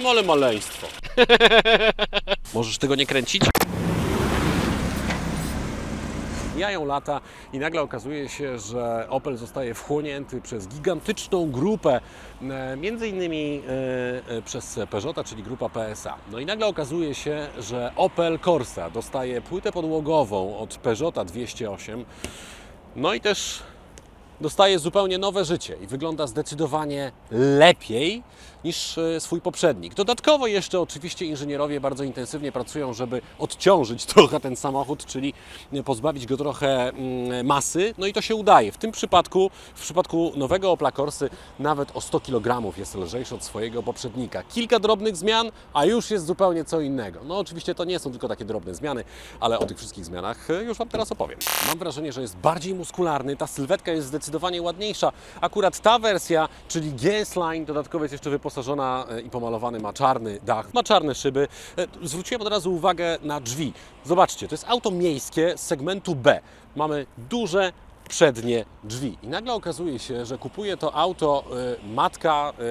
Mole maleństwo. Możesz tego nie kręcić? Mijają lata i nagle okazuje się, że Opel zostaje wchłonięty przez gigantyczną grupę, e, między innymi e, e, przez Peugeota, czyli grupa PSA. No i nagle okazuje się, że Opel Corsa dostaje płytę podłogową od Peugeota 208, no i też dostaje zupełnie nowe życie i wygląda zdecydowanie lepiej niż e, swój poprzednik. Dodatkowo jeszcze oczywiście inżynierowie bardzo intensywnie pracują, żeby odciążyć trochę ten samochód, czyli pozbawić go trochę mm, masy, no i to się udaje. W tym przypadku, w przypadku nowego Opla Corsy nawet o 100 kg jest lżejszy od swojego poprzednika. Kilka drobnych zmian, a już jest zupełnie co innego. No oczywiście to nie są tylko takie drobne zmiany, ale o tych wszystkich zmianach e, już Wam teraz opowiem. Mam wrażenie, że jest bardziej muskularny, ta sylwetka jest zdecydowanie ładniejsza. Akurat ta wersja, czyli GS Line, dodatkowo jest jeszcze wyposażona e, i pomalowany ma czarny dach, ma czarne szyby. E, Zwróciłem od razu uwagę na drzwi. Zobaczcie, to jest auto miejskie z segmentu B. Mamy duże przednie drzwi. I nagle okazuje się, że kupuje to auto e, matka e,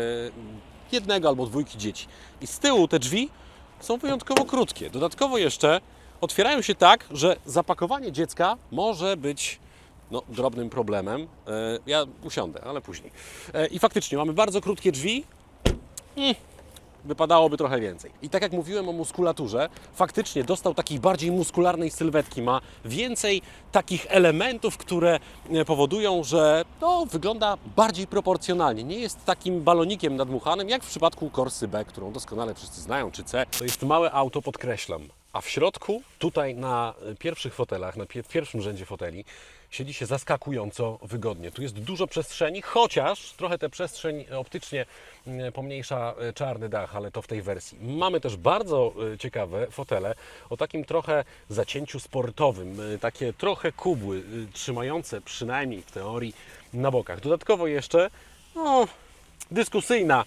jednego albo dwójki dzieci. I z tyłu te drzwi są wyjątkowo krótkie. Dodatkowo jeszcze otwierają się tak, że zapakowanie dziecka może być no, drobnym problemem. Ja usiądę, ale później. I faktycznie mamy bardzo krótkie drzwi. Wypadałoby trochę więcej. I tak jak mówiłem o muskulaturze, faktycznie dostał takiej bardziej muskularnej sylwetki. Ma więcej takich elementów, które e, powodują, że no, wygląda bardziej proporcjonalnie. Nie jest takim balonikiem nadmuchanym, jak w przypadku Corsy B, którą doskonale wszyscy znają, czy C. To jest małe auto, podkreślam. A w środku, tutaj na pierwszych fotelach, na pie- pierwszym rzędzie foteli, siedzi się zaskakująco wygodnie. Tu jest dużo przestrzeni, chociaż trochę tę przestrzeń optycznie mm, pomniejsza e, czarny dach, ale to w tej wersji. Mamy też bardzo e, ciekawe fotele o takim trochę zacięciu sportowym, e, takie trochę kubły, trzymające przynajmniej w teorii na bokach. Dodatkowo jeszcze no, dyskusyjna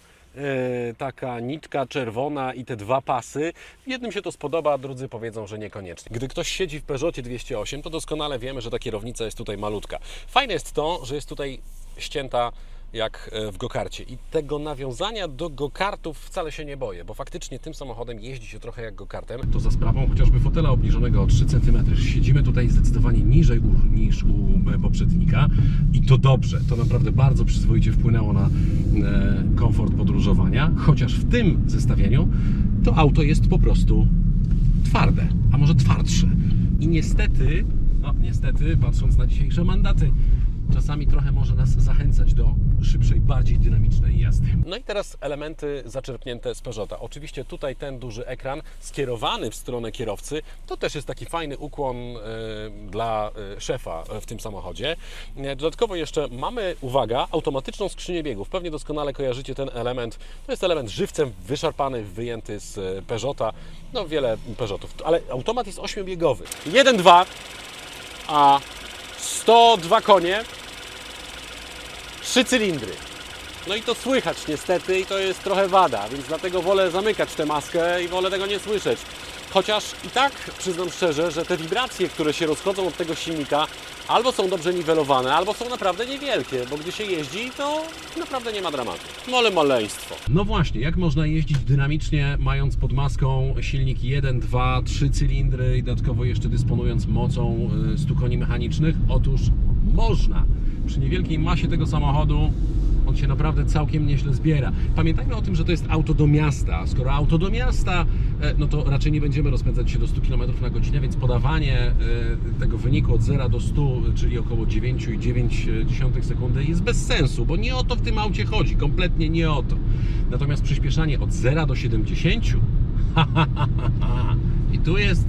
taka nitka czerwona i te dwa pasy. Jednym się to spodoba, a drudzy powiedzą, że niekoniecznie. Gdy ktoś siedzi w Peugeotie 208, to doskonale wiemy, że ta kierownica jest tutaj malutka. Fajne jest to, że jest tutaj ścięta jak e, w gokarcie. I tego nawiązania do gokartów wcale się nie boję, bo faktycznie tym samochodem jeździ się trochę jak gokartem. To za sprawą chociażby fotela obniżonego o 3 cm. Siedzimy tutaj zdecydowanie niżej u, niż u poprzednika i to dobrze. To naprawdę bardzo przyzwoicie wpłynęło na e, komfort podróżowania, chociaż w tym zestawieniu to auto jest po prostu twarde, a może twardsze. I niestety, no niestety, patrząc na dzisiejsze mandaty, czasami trochę może nas zachęcać do szybszej, bardziej dynamicznej jazdy. No i teraz elementy zaczerpnięte z Peugeota. Oczywiście tutaj ten duży ekran skierowany w stronę kierowcy, to też jest taki fajny ukłon e, dla e, szefa w tym samochodzie. E, Dodatkowo jeszcze mamy, uwaga, automatyczną skrzynię biegów. Pewnie doskonale kojarzycie ten element. To jest element żywcem wyszarpany, wyjęty z e, Peugeota. No wiele Peugeotów, ale automat jest ośmiobiegowy. 1-2, a 102 konie, 3 cylindry. No i to słychać niestety i to jest trochę wada, więc dlatego wolę zamykać tę maskę i wolę tego nie słyszeć. Chociaż i tak przyznam szczerze, że te wibracje, które się rozchodzą od tego silnika, albo są dobrze niwelowane, albo są naprawdę niewielkie, bo gdy się jeździ, to naprawdę nie ma dramatu. Mole maleństwo. No właśnie, jak można jeździć dynamicznie, mając pod maską silnik 1, 2, 3 cylindry i dodatkowo jeszcze dysponując mocą y, 100 koni mechanicznych? Otóż można. Przy niewielkiej masie tego samochodu on się naprawdę całkiem nieźle zbiera. Pamiętajmy o tym, że to jest auto do miasta. Skoro auto do miasta, e, no to raczej nie będziemy rozpędzać się do 100 km na godzinę, więc podawanie e, tego wyniku od 0 do 100, czyli około 9,9 sekundy jest bez sensu, bo nie o to w tym aucie chodzi, kompletnie nie o to. Natomiast przyspieszanie od 0 do 70 i tu jest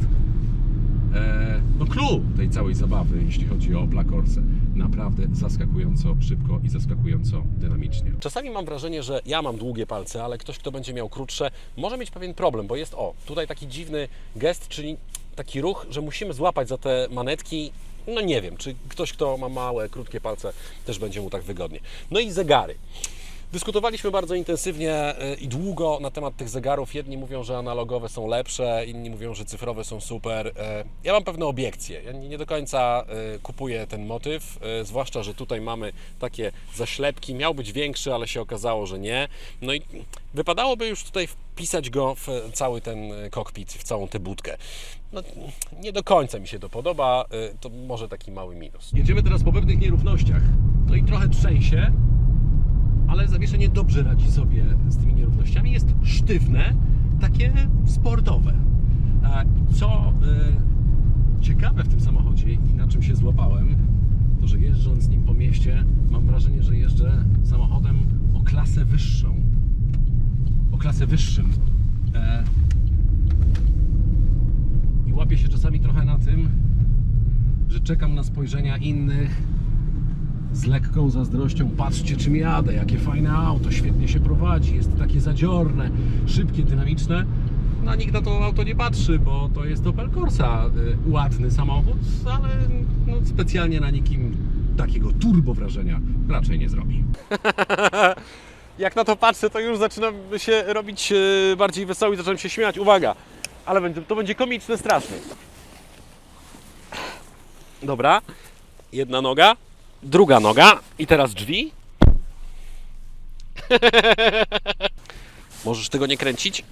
e, no clue tej całej zabawy, jeśli chodzi o Opla Corsa. Naprawdę zaskakująco szybko i zaskakująco dynamicznie. Czasami mam wrażenie, że ja mam długie palce, ale ktoś, kto będzie miał krótsze, może mieć pewien problem, bo jest o, tutaj taki dziwny gest, czyli taki ruch, że musimy złapać za te manetki. No nie wiem, czy ktoś, kto ma małe, krótkie palce, też będzie mu tak wygodnie. No i zegary. Dyskutowaliśmy bardzo intensywnie e, i długo na temat tych zegarów. Jedni mówią, że analogowe są lepsze, inni mówią, że cyfrowe są super. E, Ja mam pewne obiekcje. Ja nie do końca e, kupuję ten motyw, zwłaszcza, że tutaj mamy takie zaślepki. Miał być większy, ale się okazało, że nie. No i wypadałoby już tutaj wpisać go w cały ten kokpit, w całą tę budkę. No, nie do końca mi się to podoba, to może taki mały minus. Jedziemy teraz po pewnych nierównościach. No i trochę trzęsie, ale zawieszenie dobrze radzi sobie z tymi nierównościami. Jest sztywne, takie sportowe. A Co y, ciekawe w tym samochodzie i na czym się złapałem, to że jeżdżąc nim po mieście, mam wrażenie, że jeżdżę samochodem o klasę wyższą. O klasę wyższym. E, I łapię się czasami trochę na tym, że czekam na spojrzenia innych z lekką zazdrością. Patrzcie, czym jadę, jakie fajne auto, świetnie się prowadzi, jest takie zadziorne, szybkie, dynamiczne. No nikt na to auto nie patrzy, bo to jest Opel Corsa, y, ładny samochód, ale no, specjalnie na nikim takiego turbo wrażenia raczej nie zrobi. Jak na to patrzę, to już zaczynam się robić y, bardziej wesoły i zaczynam się śmiać. Uwaga, ale to będzie komiczne strasznie. Dobra, jedna noga, druga noga i teraz drzwi. Możesz tego nie kręcić?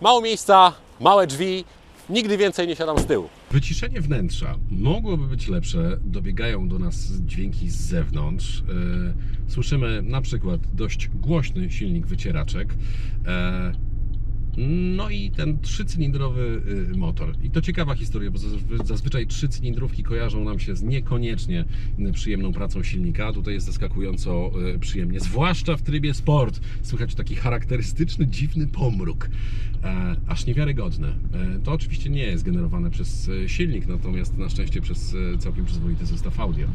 Mało miejsca, małe drzwi, nigdy więcej nie siadam z tyłu. Wyciszenie wnętrza mogłoby być lepsze. Dobiegają do nas dźwięki z zewnątrz. E, Słyszymy na przykład dość głośny silnik wycieraczek. No i ten trzycylindrowy y, motor. I to ciekawa historia, bo zazwy- zazwyczaj trzycylindrówki kojarzą nam się z niekoniecznie y, przyjemną pracą silnika. Tutaj jest zaskakująco y, przyjemnie, zwłaszcza w trybie sport. Słychać taki charakterystyczny, dziwny pomruk. E, aż niewiarygodne. E, to oczywiście nie jest generowane przez silnik, natomiast na szczęście przez całkiem przyzwoity zestaw audio.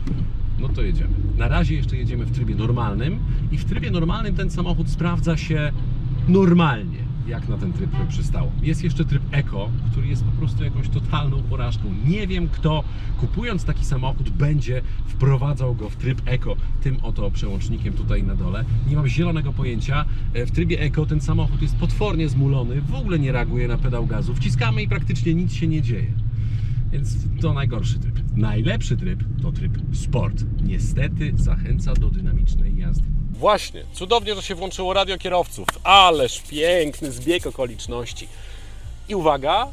No to jedziemy. Na razie jeszcze jedziemy w trybie normalnym i w trybie normalnym ten samochód sprawdza się normalnie, jak na ten tryb przystało. Jest jeszcze tryb Eco, który jest po prostu jakąś totalną porażką. Nie wiem kto kupując taki samochód będzie wprowadzał go w tryb Eco tym oto przełącznikiem tutaj na dole. Nie mam zielonego pojęcia. E, W trybie Eco ten samochód jest potwornie zmulony, w ogóle nie reaguje na pedał gazu. Wciskamy i praktycznie nic się nie dzieje. Więc to najgorszy tryb. Najlepszy tryb to tryb sport. Niestety zachęca do dynamicznej jazdy. Właśnie, cudownie, że się włączyło radio kierowców. Ależ piękny zbieg okoliczności. I uwaga,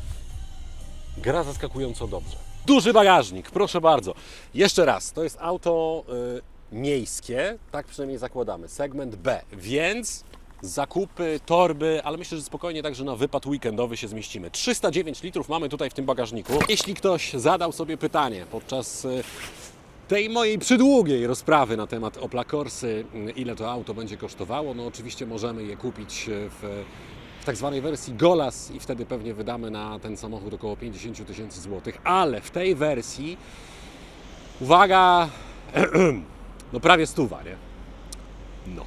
gra zaskakująco dobrze. Duży bagażnik, proszę bardzo. Jeszcze raz, to jest auto y, miejskie, tak przynajmniej zakładamy, segment B, więc zakupy, torby, ale myślę, że spokojnie także na wypad weekendowy się zmieścimy. 309 litrów mamy tutaj w tym bagażniku. Jeśli ktoś zadał sobie pytanie podczas y, tej mojej przydługiej rozprawy na temat Opla Corsy, ile to auto będzie kosztowało, no oczywiście możemy je kupić w, w tak zwanej wersji Golas i wtedy pewnie wydamy na ten samochód około 50 000 tysięcy złotych, ale w tej wersji, uwaga, no prawie stuwa, nie? No.